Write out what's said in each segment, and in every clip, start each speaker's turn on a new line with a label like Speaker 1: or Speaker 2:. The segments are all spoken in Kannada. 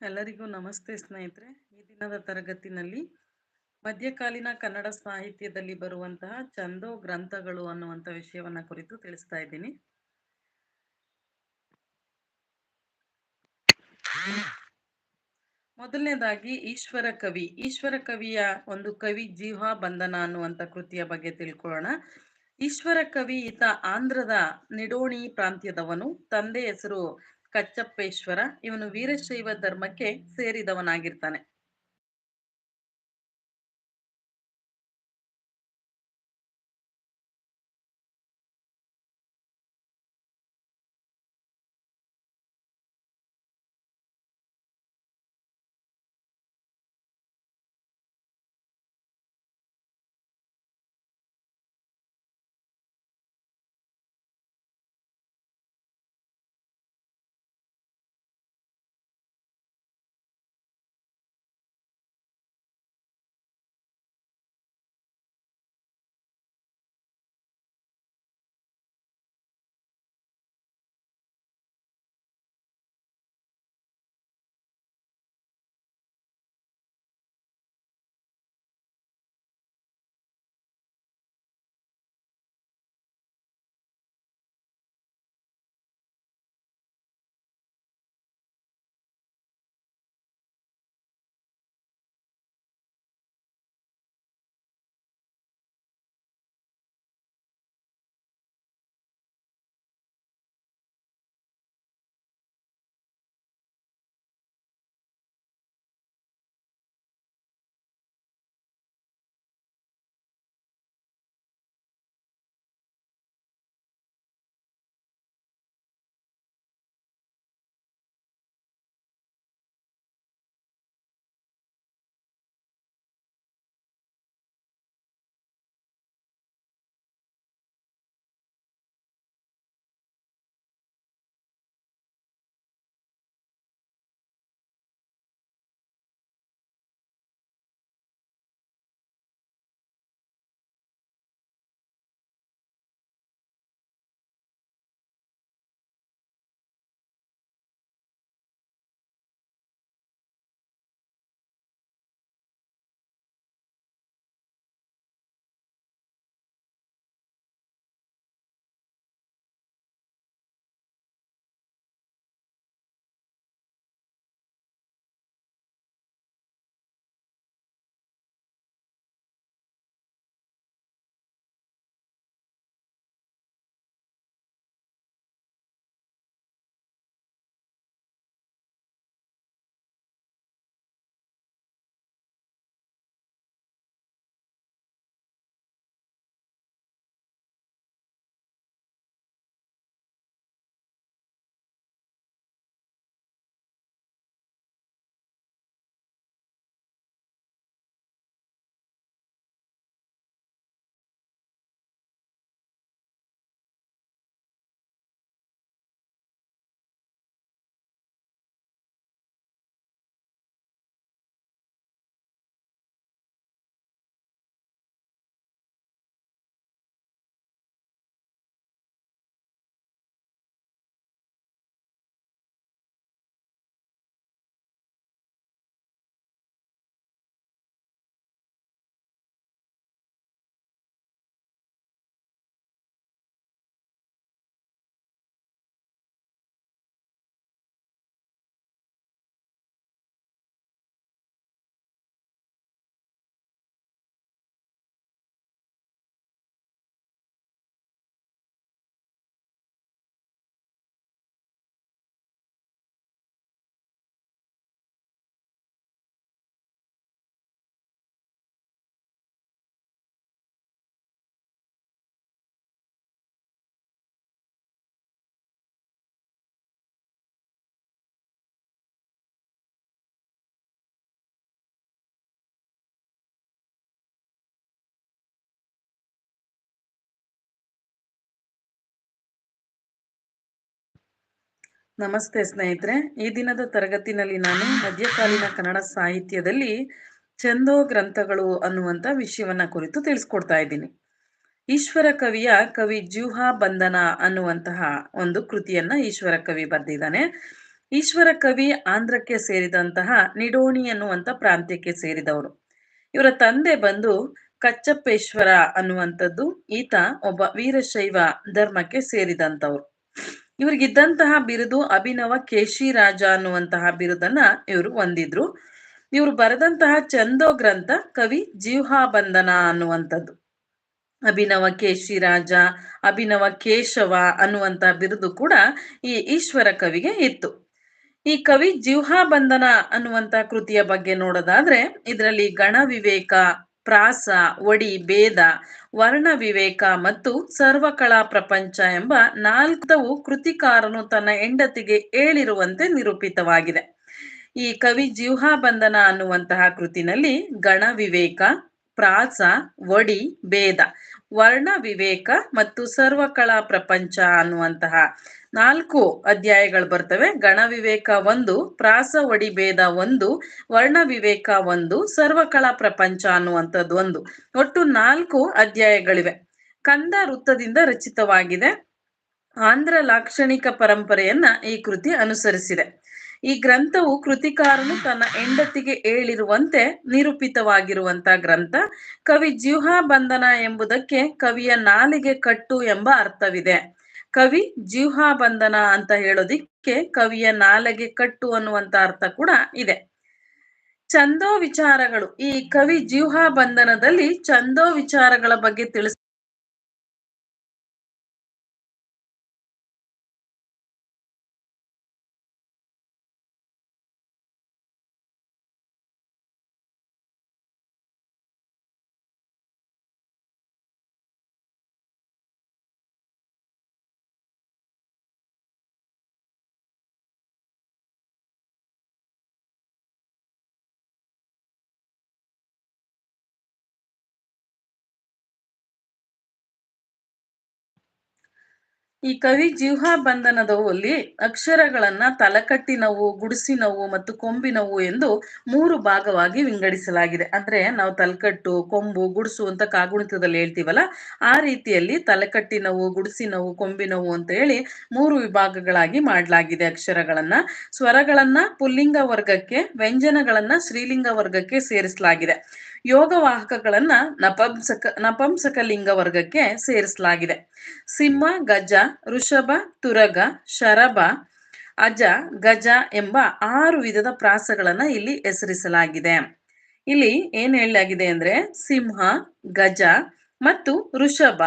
Speaker 1: ಎಲ್ಲರಿಗೂ ನಮಸ್ತೆ ಸ್ನೇಹಿತರೆ. ಈ ದಿನದ ತರಗತಿನಲ್ಲಿ ಮಧ್ಯಕಾಲೀನ ಕನ್ನಡ ಸಾಹಿತ್ಯದಲ್ಲಿ ಬರುವಂತಹ ಚಂದೋ ಗ್ರಂಥಗಳು ಅನ್ನುವಂಥ ವಿಷಯವನ್ನ ಕುರಿತು ತಿಳಿಸ್ತಾ ಇದ್ದೀನಿ. ಮೊದಲನೇದಾಗಿ ಈಶ್ವರ ಕವಿ. ಈಶ್ವರ ಕವಿಯ ಒಂದು ಕವಿ ಜೀವ ಬಂಧನ ಅನ್ನುವಂಥ ಕೃತಿಯ ಬಗ್ಗೆ ತಿಳ್ಕೊಳ್ಳೋಣ. ಈಶ್ವರ ಕವಿ ಈತ ಆಂಧ್ರದ ನಿಡೋಣಿ ಪ್ರಾಂತ್ಯದವನು. ತಂದೆ ಹೆಸರು ಕಚ್ಚಪ್ಪೇಶ್ವರ ಇವನು ವೀರಶೈವ ಧರ್ಮಕ್ಕೆ ಸೇರಿದವನಾಗಿರ್ತಾನೆ. ನಮಸ್ತೆ ಸ್ನೇಹಿತರೆ. ಈ ದಿನದ ತರಗತಿನಲ್ಲಿ ನಾನು ಮಧ್ಯಕಾಲೀನ ಕನ್ನಡ ಸಾಹಿತ್ಯದಲ್ಲಿ ಚಂದೋ ಗ್ರಂಥಗಳು ಅನ್ನುವಂಥ ವಿಷಯವನ್ನ ಕುರಿತು ತಿಳಿಸ್ಕೊಡ್ತಾ ಇದ್ದೀನಿ. ಈಶ್ವರ ಕವಿಯ ಕವಿ ಜೂಹಾ ಬಂಧನ ಅನ್ನುವಂತಹ ಒಂದು ಕೃತಿಯನ್ನ ಈಶ್ವರ ಕವಿ ಬರೆದಿದ್ದಾನೆ. ಈಶ್ವರ ಕವಿ ಆಂಧ್ರಕ್ಕೆ ಸೇರಿದಂತಹ ನಿಡೋಣಿ ಅನ್ನುವಂಥ ಪ್ರಾಂತ್ಯಕ್ಕೆ ಸೇರಿದವರು. ಇವರ ತಂದೆ ಬಂದು ಕಚ್ಚಪ್ಪೇಶ್ವರ ಅನ್ನುವಂಥದ್ದು ಈತ ಒಬ್ಬ ವೀರಶೈವ ಧರ್ಮಕ್ಕೆ ಸೇರಿದಂತವ್ರು ಇವ್ರಿಗಿದ್ದಂತಹ ಬಿರುದು ಅಭಿನವ ಕೇಶಿರಾಜ ಅನ್ನುವಂತಹ ಬಿರುದನ್ನ ಇವರು ಹೊಂದಿದ್ರು. ಇವರು ಬರೆದಂತಹ ಚಂದೋ ಗ್ರಂಥ ಕವಿ ಜೀವಹಾಬಂಧನ ಅನ್ನುವಂಥದ್ದು. ಅಭಿನವ ಕೇಶಿರಾಜ ಅಭಿನವ ಕೇಶವ ಅನ್ನುವಂತಹ ಬಿರುದು ಕೂಡ ಈ ಈಶ್ವರ ಕವಿಗೆ ಇತ್ತು. ಈ ಕವಿ ಜಿಹ್ವಾಬಂಧನ ಅನ್ನುವಂತ ಕೃತಿಯ ಬಗ್ಗೆ ನೋಡೋದಾದ್ರೆ ಇದರಲ್ಲಿ ಗಣ ವಿವೇಕ ಪ್ರಾಸ, ಒಡಿ ಭೇದ ವರ್ಣ ವಿವೇಕ ಮತ್ತು ಸರ್ವಕಲಾ ಪ್ರಪಂಚ ಎಂಬ ನಾಲ್ಕವು ಕೃತಿಕಾರನು ತನ್ನ ಹೆಂಡತಿಗೆ ಹೇಳಿರುವಂತೆ ನಿರೂಪಿತವಾಗಿದೆ. ಈ ಕವಿ ಬಂಧನ ಅನ್ನುವಂತಹ ಕೃತಿನಲ್ಲಿ ಗಣ ವಿವೇಕ, ಪ್ರಾಸ, ಒಡಿ ಭೇದ ವರ್ಣ ವಿವೇಕ ಮತ್ತು ಸರ್ವಕಲಾ ಪ್ರಪಂಚ ಅನ್ನುವಂತಹ ನಾಲ್ಕು ಅಧ್ಯಾಯಗಳು ಬರ್ತವೆ. ಗಣ ವಿವೇಕ ಒಂದು, ಪ್ರಾಸ ಒಡಿಭೇದ ಒಂದು, ವರ್ಣ ವಿವೇಕ ಒಂದು, ಸರ್ವಕಲಾ ಪ್ರಪಂಚ ಅನ್ನುವಂಥದ್ದು ಒಂದು. ಒಟ್ಟು ನಾಲ್ಕು ಅಧ್ಯಾಯಗಳಿವೆ. ಕಂದ ವೃತ್ತದಿಂದ ರಚಿತವಾಗಿದೆ. ಆಂಧ್ರ ಲಾಕ್ಷಣಿಕ ಪರಂಪರೆಯನ್ನ ಈ ಕೃತಿ ಅನುಸರಿಸಿದೆ. ಈ ಗ್ರಂಥವು ಕೃತಿಕಾರನು ತನ್ನ ಹೆಂಡತಿಗೆ ಹೇಳಿರುವಂತೆ ನಿರೂಪಿತವಾಗಿರುವಂತ ಗ್ರಂಥ. ಕವಿ ಬಂಧನ ಎಂಬುದಕ್ಕೆ ಕವಿಯ ನಾಲಿಗೆ ಕಟ್ಟು ಎಂಬ ಅರ್ಥವಿದೆ. ಕವಿ ಬಂಧನ ಅಂತ ಹೇಳೋದಿಕ್ಕೆ ಕವಿಯ ನಾಲಿಗೆ ಕಟ್ಟು ಅನ್ನುವಂತ ಅರ್ಥ ಕೂಡ ಇದೆ. ಚಂದೋ ವಿಚಾರಗಳು. ಈ ಕವಿ ಬಂಧನದಲ್ಲಿ ಚಂದೋ ವಿಚಾರಗಳ ಬಗ್ಗೆ ತಿಳಿಸ ಈ ಕವಿ ಜಿಹ್ವಾ ಬಂಧನದವಲ್ಲಿ ಅಕ್ಷರಗಳನ್ನ ತಲಕಟ್ಟಿನವು, ಗುಡಿಸಿನವು ಮತ್ತು ಕೊಂಬಿನವು ಎಂದು ಮೂರು ಭಾಗವಾಗಿ ವಿಂಗಡಿಸಲಾಗಿದೆ. ಅಂದ್ರೆ ನಾವು ತಲಕಟ್ಟು, ಕೊಂಬು, ಗುಡಿಸು ಅಂತ ಕಾಗುಣಿತದಲ್ಲಿ ಹೇಳ್ತೀವಲ್ಲ, ಆ ರೀತಿಯಲ್ಲಿ ತಲಕಟ್ಟಿನವು, ಗುಡಿಸಿನವು, ಕೊಂಬಿನವು ಅಂತ ಹೇಳಿ ಮೂರು ವಿಭಾಗಗಳಾಗಿ ಮಾಡಲಾಗಿದೆ ಅಕ್ಷರಗಳನ್ನ. ಸ್ವರಗಳನ್ನ ಪುಲ್ಲಿಂಗ ವರ್ಗಕ್ಕೆ, ವ್ಯಂಜನಗಳನ್ನ ಶ್ರೀಲಿಂಗ ವರ್ಗಕ್ಕೆ ಸೇರಿಸಲಾಗಿದೆ. ಯೋಗವಾಹಕಗಳನ್ನ ನಪಂಸಕ ನಪಂಸಕ ಲಿಂಗ ವರ್ಗಕ್ಕೆ ಸೇರಿಸಲಾಗಿದೆ. ಸಿಂಹ, ಗಜ ಋಷಭ ತುರಗ, ಶರಭ, ಅಜ, ಗಜ ಎಂಬ ಆರು ವಿಧದ ಪ್ರಾಸಗಳನ್ನ ಇಲ್ಲಿ ಹೆಸರಿಸಲಾಗಿದೆ. ಇಲ್ಲಿ ಏನ್ ಹೇಳಲಾಗಿದೆ ಅಂದ್ರೆ ಸಿಂಹ, ಗಜ ಮತ್ತು ಋಷಭ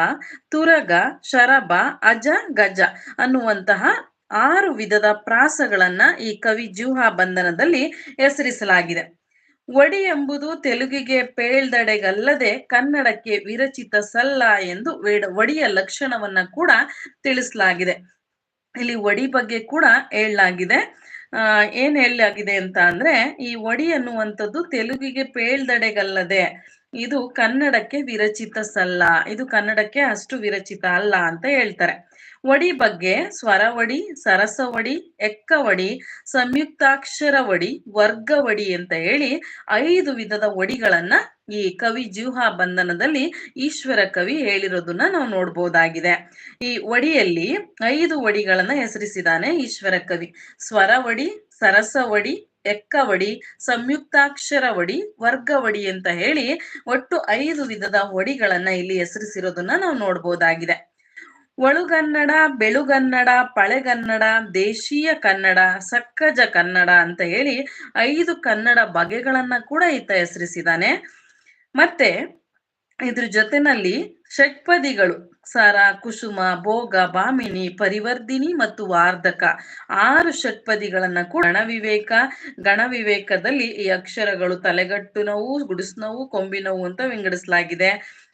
Speaker 1: ತುರಗ, ಶರಭ, ಅಜ, ಗಜ ಅನ್ನುವಂತಹ ಆರು ವಿಧದ ಪ್ರಾಸಗಳನ್ನ ಈ ಕವಿ ಜೂಹಾ ಬಂಧನದಲ್ಲಿ ಹೆಸರಿಸಲಾಗಿದೆ. ಒಡಿ ಎಂಬುದು ತೆಲುಗಿಗೆ ಪೇಳ್ದಡೆಗಲ್ಲದೆ ಕನ್ನಡಕ್ಕೆ ವಿರಚಿತ ಸಲ್ಲ ಎಂದು ಒಡಿಯ ಲಕ್ಷಣವನ್ನ ಕೂಡ ತಿಳಿಸಲಾಗಿದೆ. ಇಲ್ಲಿ ಒಡಿ ಬಗ್ಗೆ ಕೂಡ ಹೇಳಲಾಗಿದೆ. ಆ, ಏನ್ ಹೇಳಲಾಗಿದೆ ಅಂತ ಅಂದ್ರೆ, ಈ ಒಡಿ ಅನ್ನುವಂಥದ್ದು ತೆಲುಗಿಗೆ ಪೇಳ್ದಡೆಗಲ್ಲದೆ ಇದು ಕನ್ನಡಕ್ಕೆ ವಿರಚಿತ ಸಲ್ಲ, ಇದು ಕನ್ನಡಕ್ಕೆ ಅಷ್ಟು ವಿರಚಿತ ಅಲ್ಲ ಅಂತ ಹೇಳ್ತಾರೆ. ಒಡಿ ಬಗ್ಗೆ ಸ್ವರ ಒಡಿ ಸರಸ ಒಡಿ ಎಕ್ಕ ಸಂಯುಕ್ತಾಕ್ಷರ ಒಡಿ ವರ್ಗ ಅಂತ ಹೇಳಿ ಐದು ವಿಧದ ಒಡಿಗಳನ್ನ ಈ ಕವಿ ಜ್ಯೂಹಾ ಬಂಧನದಲ್ಲಿ ಈಶ್ವರ ಕವಿ ಹೇಳಿರೋದನ್ನ ನಾವು ನೋಡ್ಬೋದಾಗಿದೆ. ಈ ಒಡಿಯಲ್ಲಿ ಐದು ಒಡಿಗಳನ್ನ ಹೆಸರಿಸಿದಾನೆ ಈಶ್ವರ ಕವಿ. ಸ್ವರ ಒಡಿ ಸರಸ ಒಡಿ ಎಕ್ಕ ಸಂಯುಕ್ತಾಕ್ಷರ ಒಡಿ ವರ್ಗ ಒಡಿ ಅಂತ ಹೇಳಿ ಒಟ್ಟು ಐದು ವಿಧದ ಒಡಿಗಳನ್ನ ಇಲ್ಲಿ ಹೆಸರಿಸಿರೋದನ್ನ ನಾವು ನೋಡ್ಬೋದಾಗಿದೆ. ಒಳುಗನ್ನಡ, ಬೆಳುಗನ್ನಡ, ಪಳೆಗನ್ನಡ, ದೇಶೀಯ ಕನ್ನಡ, ಸಕ್ಕಜ ಕನ್ನಡ ಅಂತ ಹೇಳಿ ಐದು ಕನ್ನಡ ಬಗೆಗಳನ್ನ ಕೂಡ ಈತ ಹೆಸರಿಸಿದಾನೆ. ಮತ್ತೆ ಇದ್ರ ಜೊತೆನಲ್ಲಿ ಷಟ್ಪದಿಗಳು ಸರ, ಕುಸುಮ, ಭೋಗ, ಬಾಮಿನಿ ಪರಿವರ್ಧಿನಿ ಮತ್ತು ವಾರ್ಧಕ ಆರು ಷಟ್ಪದಿಗಳನ್ನ ಕೂಡ ಗಣವಿವೇಕ, ಗಣವಿವೇಕದಲ್ಲಿ ಈ ಅಕ್ಷರಗಳು ತಲೆಗಟ್ಟು ನೋವು ಗುಡಿಸ್ನೋವು ಕೊಂಬಿನವು ಅಂತ ವಿಂಗಡಿಸಲಾಗಿದೆ.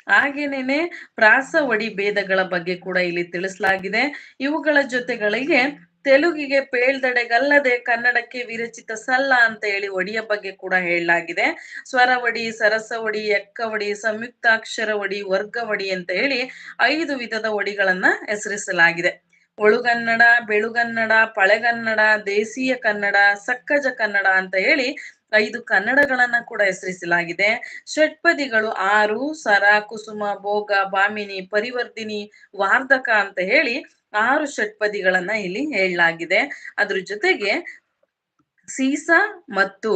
Speaker 1: ಹಾಗೇನೇನೆ ಪ್ರಾಸ ಒಡಿ ಭೇದಗಳ ಬಗ್ಗೆ ಕೂಡ ಇಲ್ಲಿ ತಿಳಿಸಲಾಗಿದೆ. ಇವುಗಳ ಜೊತೆಗಳಿಗೆ ತೆಲುಗಿಗೆ ಪೇಳ್ದಡೆಗಲ್ಲದೆ ಕನ್ನಡಕ್ಕೆ ವಿರಚಿತ ಸಲ್ಲ ಅಂತ ಹೇಳಿ ಒಡಿಯ ಬಗ್ಗೆ ಕೂಡ ಹೇಳಲಾಗಿದೆ. ಸ್ವರ ಒಡಿ, ಸರಸ ಒಡಿ ಎಕ್ಕ ಒಡಿ, ಸಂಯುಕ್ತಾಕ್ಷರ ಒಡಿ, ವರ್ಗ ಒಡಿ ಅಂತ ಹೇಳಿ ಐದು ವಿಧದ ಒಡಿಗಳನ್ನ ಹೆಸರಿಸಲಾಗಿದೆ. ಒಳುಗನ್ನಡ ಬೆಳುಗನ್ನಡ, ಪಳೆಗನ್ನಡ, ದೇಸೀಯ ಕನ್ನಡ, ಸಕ್ಕಜ ಕನ್ನಡ ಅಂತ ಹೇಳಿ ಐದು ಕನ್ನಡಗಳನ್ನ ಕೂಡ ಹೆಸರಿಸಲಾಗಿದೆ. ಷಟ್ಪದಿಗಳು ಆರು, ಸರ, ಕುಸುಮ, ಭೋಗ, ಬಾಮಿನಿ ಪರಿವರ್ತಿನಿ ವಾರ್ಧಕ ಅಂತ ಹೇಳಿ ಆರು ಷಟ್ಪದಿಗಳನ್ನ ಇಲ್ಲಿ ಹೇಳಲಾಗಿದೆ. ಅದ್ರ ಜೊತೆಗೆ ಸೀಸ ಮತ್ತು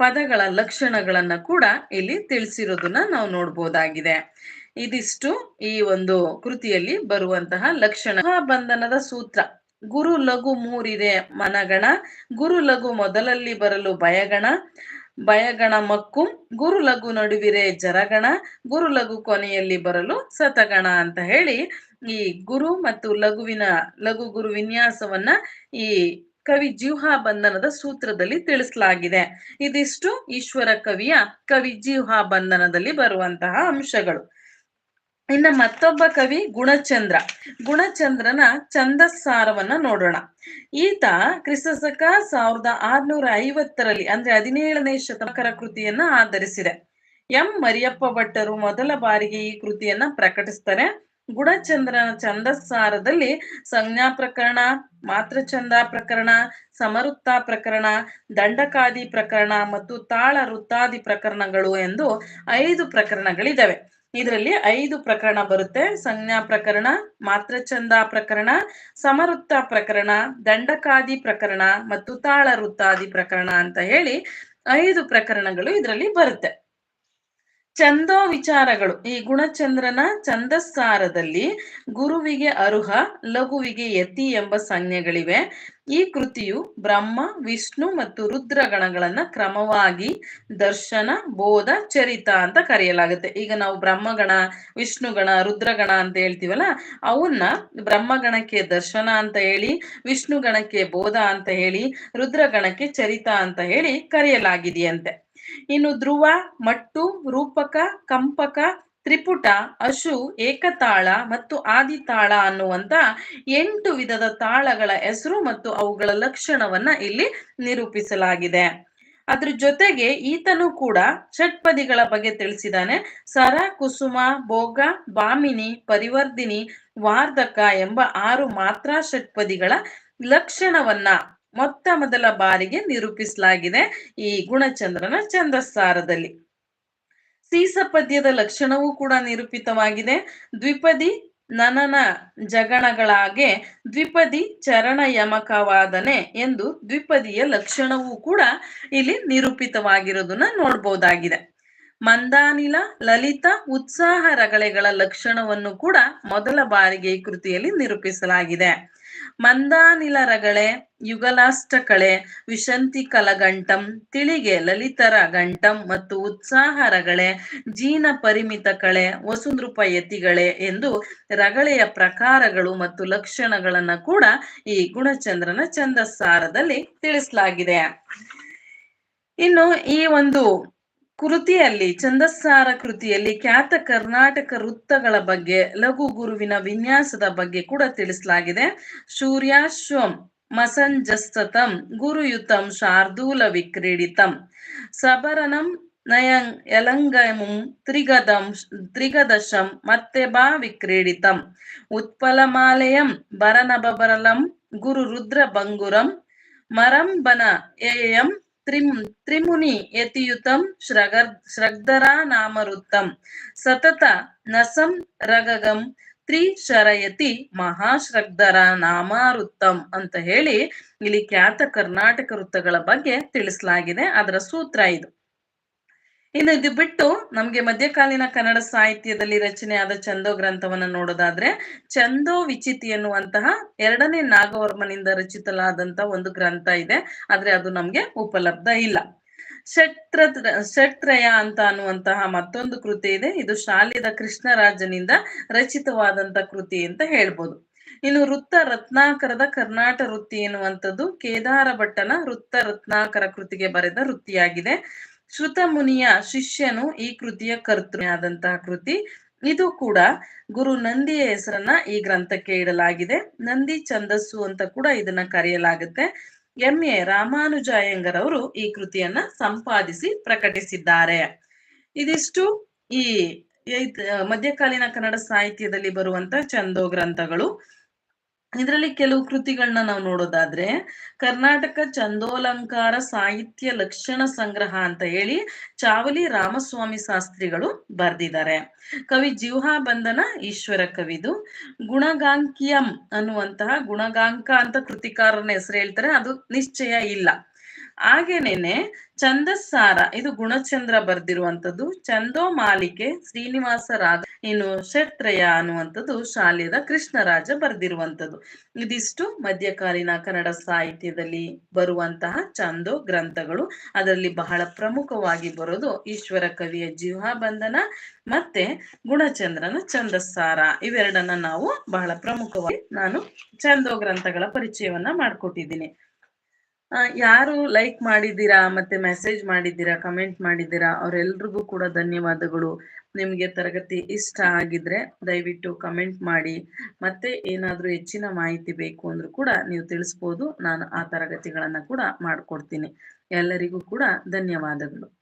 Speaker 1: ಪದಗಳ ಲಕ್ಷಣಗಳನ್ನ ಕೂಡ ಇಲ್ಲಿ ತಿಳಿಸಿರೋದನ್ನ ನಾವು ನೋಡ್ಬೋದಾಗಿದೆ. ಇದಿಷ್ಟು ಈ ಒಂದು ಕೃತಿಯಲ್ಲಿ ಬರುವಂತಹ ಲಕ್ಷಣ. ಬಂಧನದ ಸೂತ್ರ. ಗುರು ಲಘು ಮೂರಿದೆ ಮನಗಣ. ಗುರು ಲಘು ಮೊದಲಲ್ಲಿ ಬರಲು ಭಯಗಣ. ಭಯಗಣ ಮಕ್ಕು. ಗುರು ಲಘು ನಡುವಿರೆ ಜರಗಣ. ಗುರು ಲಘು ಕೊನೆಯಲ್ಲಿ ಬರಲು ಸತಗಣ ಅಂತ ಹೇಳಿ ಈ ಗುರು ಮತ್ತು ಲಘುವಿನ ಲಘು ಗುರು ವಿನ್ಯಾಸವನ್ನ ಈ ಕವಿ ಜೀವಾ ಬಂಧನದ ಸೂತ್ರದಲ್ಲಿ ತಿಳಿಸಲಾಗಿದೆ. ಇದಿಷ್ಟು ಈಶ್ವರ ಕವಿಯ ಕವಿ ಜೀವಾ ಬಂಧನದಲ್ಲಿ ಬರುವಂತಹ ಅಂಶಗಳು. ಇನ್ನ ಮತ್ತೊಬ್ಬ ಕವಿ ಗುಣಚಂದ್ರ. ಗುಣಚಂದ್ರನ ಛಂದಸ್ಸಾರವನ್ನ ನೋಡೋಣ. ಈತ ಕ್ರಿಸ್ತಶಕ ಸಾವಿರದ ಆರ್ನೂರ ಐವತ್ತರಲ್ಲಿ ಅಂದ್ರೆ ಹದಿನೇಳನೇ ಶತಕರ ಕೃತಿಯನ್ನ ಆಧರಿಸಿದೆ. ಎಂ ಮರಿಯಪ್ಪ ಭಟ್ಟರು ಮೊದಲ ಬಾರಿಗೆ ಈ ಕೃತಿಯನ್ನ ಪ್ರಕಟಿಸ್ತಾರೆ. ಗುಣಚಂದ್ರನ ಛಂದಸ್ಸಾರದಲ್ಲಿ ಸಂಜ್ಞಾ ಪ್ರಕರಣ ಮಾತೃಚಂದ ಪ್ರಕರಣ, ಸಮರುತ್ತ ಪ್ರಕರಣ, ದಂಡಕಾದಿ ಪ್ರಕರಣ ಮತ್ತು ತಾಳ ವೃತ್ತಾದಿ ಪ್ರಕರಣಗಳು ಎಂದು ಐದು ಪ್ರಕರಣಗಳಿದಾವೆ. ಇದರಲ್ಲಿ ಐದು ಪ್ರಕರಣ ಬರುತ್ತೆ. ಸಂಜ್ಞಾ ಪ್ರಕರಣ, ಮಾತ್ರಚಂದ ಪ್ರಕರಣ ಸಮವೃತ್ತ ಪ್ರಕರಣ, ದಂಡಕಾದಿ ಪ್ರಕರಣ ಮತ್ತು ತಾಳ ವೃತ್ತಾದಿ ಪ್ರಕರಣ ಅಂತ ಹೇಳಿ ಐದು ಪ್ರಕರಣಗಳು ಇದರಲ್ಲಿ ಬರುತ್ತೆ. ಚಂದೋ ವಿಚಾರಗಳು ಈ ಗುಣಚಂದ್ರನ ಛಂದಸ್ಕಾರದಲ್ಲಿ ಗುರುವಿಗೆ ಅರುಹ, ಲಘುವಿಗೆ ಯತಿ ಎಂಬ ಸಂಜ್ಞೆಗಳಿವೆ. ಈ ಕೃತಿಯು ಬ್ರಹ್ಮ, ವಿಷ್ಣು ಮತ್ತು ರುದ್ರ ಗಣಗಳನ್ನ ಕ್ರಮವಾಗಿ ದರ್ಶನ, ಬೋಧ, ಚರಿತ ಅಂತ ಕರೆಯಲಾಗುತ್ತೆ. ಈಗ ನಾವು ಬ್ರಹ್ಮಗಣ, ವಿಷ್ಣುಗಣ, ರುದ್ರಗಣ ಅಂತ ಹೇಳ್ತೀವಲ್ಲ, ಅವನ್ನ ಬ್ರಹ್ಮಗಣಕ್ಕೆ ದರ್ಶನ ಅಂತ ಹೇಳಿ ವಿಷ್ಣು ಗಣಕ್ಕೆ ಬೋಧ ಅಂತ ಹೇಳಿ, ರುದ್ರಗಣಕ್ಕೆ ಚರಿತ ಅಂತ ಹೇಳಿ ಕರೆಯಲಾಗಿದೆಯಂತೆ. ಇನ್ನು ಧ್ರುವ, ಮಟ್ಟು, ರೂಪಕ, ಕಂಪಕ, ತ್ರಿಪುಟ, ಅಶು, ಏಕತಾಳ ಮತ್ತು ಆದಿತಾಳ ಅನ್ನುವಂತ ಎಂಟು ವಿಧದ ತಾಳಗಳ ಹೆಸರು ಮತ್ತು ಅವುಗಳ ಲಕ್ಷಣವನ್ನ ಇಲ್ಲಿ ನಿರೂಪಿಸಲಾಗಿದೆ. ಅದ್ರ ಜೊತೆಗೆ ಈತನು ಕೂಡ ಷಟ್ಪದಿಗಳ ಬಗ್ಗೆ ತಿಳಿಸಿದಾನೆ ಸರ, ಕುಸುಮ, ಭೋಗ, ಬಾಮಿನಿ ಪರಿವರ್ಧಿನಿ ವಾರ್ಧಕ ಎಂಬ ಆರು ಮಾತ್ರ ಷಟ್ಪದಿಗಳ ಲಕ್ಷಣವನ್ನ ಮೊತ್ತ ಮೊದಲ ಬಾರಿಗೆ ನಿರೂಪಿಸಲಾಗಿದೆ ಈ ಗುಣಚಂದ್ರನ ಛಂದಸ್ಸಾರದಲ್ಲಿ ಸೀಸ ಪದ್ಯದ ಲಕ್ಷಣವೂ ಕೂಡ ನಿರೂಪಿತವಾಗಿದೆ. ದ್ವಿಪದಿ ನನನ ಜಗಣಗಳಾಗೆ ದ್ವಿಪದಿ ಚರಣ ಯಮಕವಾದನೆ ಎಂದು ದ್ವಿಪದಿಯ ಲಕ್ಷಣವೂ ಕೂಡ ಇಲ್ಲಿ ನಿರೂಪಿತವಾಗಿರೋದನ್ನ ನೋಡ್ಬೋದಾಗಿದೆ. ಮಂದಾನಿಲ, ಲಲಿತ, ಉತ್ಸಾಹ ರಗಳೆಗಳ ಲಕ್ಷಣವನ್ನು ಕೂಡ ಮೊದಲ ಬಾರಿಗೆ ಈ ಕೃತಿಯಲ್ಲಿ ನಿರೂಪಿಸಲಾಗಿದೆ. ಮಂದಾನಿಲ ರಗಳೆ ಯುಗಲಾಷ್ಟಕಳೆ, ವಿಶಂತಿ ಕಲಗಂಟಂ ತಿಳಿಗೆ ಲಲಿತರ ಗಂಟಂ ಮತ್ತು ಉತ್ಸಾಹ ರಗಳೆ ಜೀನ ಪರಿಮಿತ ಕಳೆ ವಸುನೃಪ ಯತಿಗಳೇ ಎಂದು ರಗಳೆಯ ಪ್ರಕಾರಗಳು ಮತ್ತು ಲಕ್ಷಣಗಳನ್ನ ಕೂಡ ಈ ಗುಣಚಂದ್ರನ ಛಂದಸ್ಸಾರದಲ್ಲಿ ತಿಳಿಸಲಾಗಿದೆ. ಇನ್ನು ಈ ಒಂದು ಕೃತಿಯಲ್ಲಿ, ಛಂದಸ್ಸಾರ ಕೃತಿಯಲ್ಲಿ ಖ್ಯಾತ ಕರ್ನಾಟಕ ವೃತ್ತಗಳ ಬಗ್ಗೆ, ಲಘು ಗುರುವಿನ ವಿನ್ಯಾಸದ ಬಗ್ಗೆ ಕೂಡ ತಿಳಿಸಲಾಗಿದೆ. ಸೂರ್ಯಾಶ್ವಂ ಮಸಂಜಸ್ತತಂ ಗುರುಯುತಂ ಶಾರ್ದೂಲ ವಿಕ್ರೀಡಿತಂ ಸಬರನಂ ನಯಂ ಯಲಂಗಮುಂ ತ್ರಿಗದಂ ತ್ರಿಗದಶಂ ಮತ್ತೆ ಬಾ ವಿಕ್ರೀಡಿತಂ ಉತ್ಪಲಮಾಲಯಂ ಬರನಬರಲಂ ಗುರು ರುದ್ರ ಬಂಗುರಂ ಮರಂಬನ ಏಯಂ ತ್ರಿಂ ತ್ರಿಮುನಿ ಯತಿಯುತಂ ಶ್ರಗರ್ ಶ್ರಗ್ಧರಾ ನಾಮರುತ್ತಂ ಸತತ ನಸಂ ರಗಗಂ ತ್ರಿ ಶರಯತಿ ಮಹಾಶ್ರಗ್ಧರ ನಾಮಾರುತ್ತಂ ಅಂತ ಹೇಳಿ ಇಲ್ಲಿ ಖ್ಯಾತ ಕರ್ನಾಟಕ ವೃತ್ತಗಳ ಬಗ್ಗೆ ತಿಳಿಸಲಾಗಿದೆ. ಅದರ ಸೂತ್ರ ಇದು. ಇನ್ನು ಇದು ಬಿಟ್ಟು ನಮ್ಗೆ ಮಧ್ಯಕಾಲೀನ ಕನ್ನಡ ಸಾಹಿತ್ಯದಲ್ಲಿ ರಚನೆಯಾದ ಚಂದೋ ಗ್ರಂಥವನ್ನ ನೋಡೋದಾದ್ರೆ ಚಂದೋ ವಿಚಿತಿ ಎನ್ನುವಂತಹ ಎರಡನೇ ನಾಗವರ್ಮನಿಂದ ರಚಿತಲಾದಂತಹ ಒಂದು ಗ್ರಂಥ ಇದೆ. ಆದ್ರೆ ಅದು ನಮ್ಗೆ ಉಪಲಬ್ಧ ಇಲ್ಲ. ಷಟ್ರ ಷಟ್ರಯ ಅಂತ ಅನ್ನುವಂತಹ ಮತ್ತೊಂದು ಕೃತಿ ಇದೆ. ಇದು ಶಾಲಿದ ಕೃಷ್ಣರಾಜನಿಂದ ರಚಿತವಾದಂತ ಕೃತಿ ಅಂತ ಹೇಳ್ಬೋದು. ಇನ್ನು ವೃತ್ತ ರತ್ನಾಕರದ ಕರ್ನಾಟ ವೃತ್ತಿ ಎನ್ನುವಂಥದ್ದು ಕೇದಾರ ಭಟ್ಟನ ವೃತ್ತ ರತ್ನಾಕರ ಕೃತಿಗೆ ಬರೆದ ವೃತ್ತಿಯಾಗಿದೆ. ಶ್ರುತ ಮುನಿಯ ಶಿಷ್ಯನು ಈ ಕೃತಿಯ ಕರ್ತೃ ಆದಂತಹ ಕೃತಿ. ಇದು ಕೂಡ ಗುರು ನಂದಿಯ ಹೆಸರನ್ನ ಈ ಗ್ರಂಥಕ್ಕೆ ಇಡಲಾಗಿದೆ. ನಂದಿ ಛಂದಸ್ಸು ಅಂತ ಕೂಡ ಇದನ್ನ ಕರೆಯಲಾಗುತ್ತೆ. ಎಂ. ಎ. ಅವರು ಈ ಕೃತಿಯನ್ನ ಸಂಪಾದಿಸಿ ಪ್ರಕಟಿಸಿದ್ದಾರೆ. ಇದಿಷ್ಟು ಈ ಮಧ್ಯಕಾಲೀನ ಕನ್ನಡ ಸಾಹಿತ್ಯದಲ್ಲಿ ಬರುವಂತ ಚಂದೋ ಗ್ರಂಥಗಳು. ಇದರಲ್ಲಿ ಕೆಲವು ಕೃತಿಗಳನ್ನ ನಾವು ನೋಡೋದಾದ್ರೆ ಕರ್ನಾಟಕ ಚಂದೋಲಂಕಾರ ಸಾಹಿತ್ಯ ಲಕ್ಷಣ ಸಂಗ್ರಹ ಅಂತ ಹೇಳಿ ಚಾವಲಿ ರಾಮಸ್ವಾಮಿ ಶಾಸ್ತ್ರಿಗಳು ಬರೆದಿದ್ದಾರೆ. ಕವಿ ಜಿಹಾ ಬಂಧನ ಈಶ್ವರ ಕವಿದು. ಗುಣಗಾಂಕಿಯಂ ಅನ್ನುವಂತಹ ಗುಣಗಾಂಕ ಅಂತ ಕೃತಿಕಾರನ ಹೆಸರು ಹೇಳ್ತಾರೆ, ಅದು ನಿಶ್ಚಯ ಇಲ್ಲ. ಹಾಗೇನೇನೆ ಛಂದಸ್ಸಾರ, ಇದು ಗುಣಚಂದ್ರ ಬರ್ದಿರುವಂತದ್ದು ಚಂದೋ ಮಾಲಿಕೆ, ಶ್ರೀನಿವಾಸ ರಾಗ, ಇನ್ನು ಶತ್ರಯ ಅನ್ನುವಂಥದ್ದು ಶಾಲ್ಯದ ಕೃಷ್ಣರಾಜ ಬರ್ದಿರುವಂತದ್ದು ಇದಿಷ್ಟು ಮಧ್ಯಕಾಲೀನ ಕನ್ನಡ ಸಾಹಿತ್ಯದಲ್ಲಿ ಬರುವಂತಹ ಚಂದೋ ಗ್ರಂಥಗಳು. ಅದರಲ್ಲಿ ಬಹಳ ಪ್ರಮುಖವಾಗಿ ಬರೋದು ಈಶ್ವರ ಕವಿಯ ಜೀವ ಬಂಧನ ಮತ್ತೆ ಗುಣಚಂದ್ರನ ಛಂದಸ್ಸಾರ. ಇವೆರಡನ್ನ ನಾವು ಬಹಳ ಪ್ರಮುಖವಾಗಿ ನಾನು ಚಂದೋ ಗ್ರಂಥಗಳ ಪರಿಚಯವನ್ನ ಮಾಡ್ಕೊಟ್ಟಿದ್ದೀನಿ. ಯಾರು ಲೈಕ್ ಮಾಡಿದ್ದೀರಾ, ಮತ್ತೆ ಮೆಸೇಜ್ ಮಾಡಿದ್ದೀರಾ ಕಮೆಂಟ್ ಮಾಡಿದ್ದೀರಾ, ಅವರೆಲ್ರಿಗೂ ಕೂಡ ಧನ್ಯವಾದಗಳು. ನಿಮಗೆ ತರಗತಿ ಇಷ್ಟ ಆಗಿದ್ರೆ ದಯವಿಟ್ಟು ಕಮೆಂಟ್ ಮಾಡಿ. ಮತ್ತೆ ಏನಾದರೂ ಹೆಚ್ಚಿನ ಮಾಹಿತಿ ಬೇಕು ಅಂದ್ರೂ ಕೂಡ ನೀವು ತಿಳಿಸ್ಬೋದು. ನಾನು ಆ ತರಗತಿಗಳನ್ನ ಕೂಡ ಮಾಡ್ಕೊಡ್ತೀನಿ. ಎಲ್ಲರಿಗೂ ಕೂಡ ಧನ್ಯವಾದಗಳು.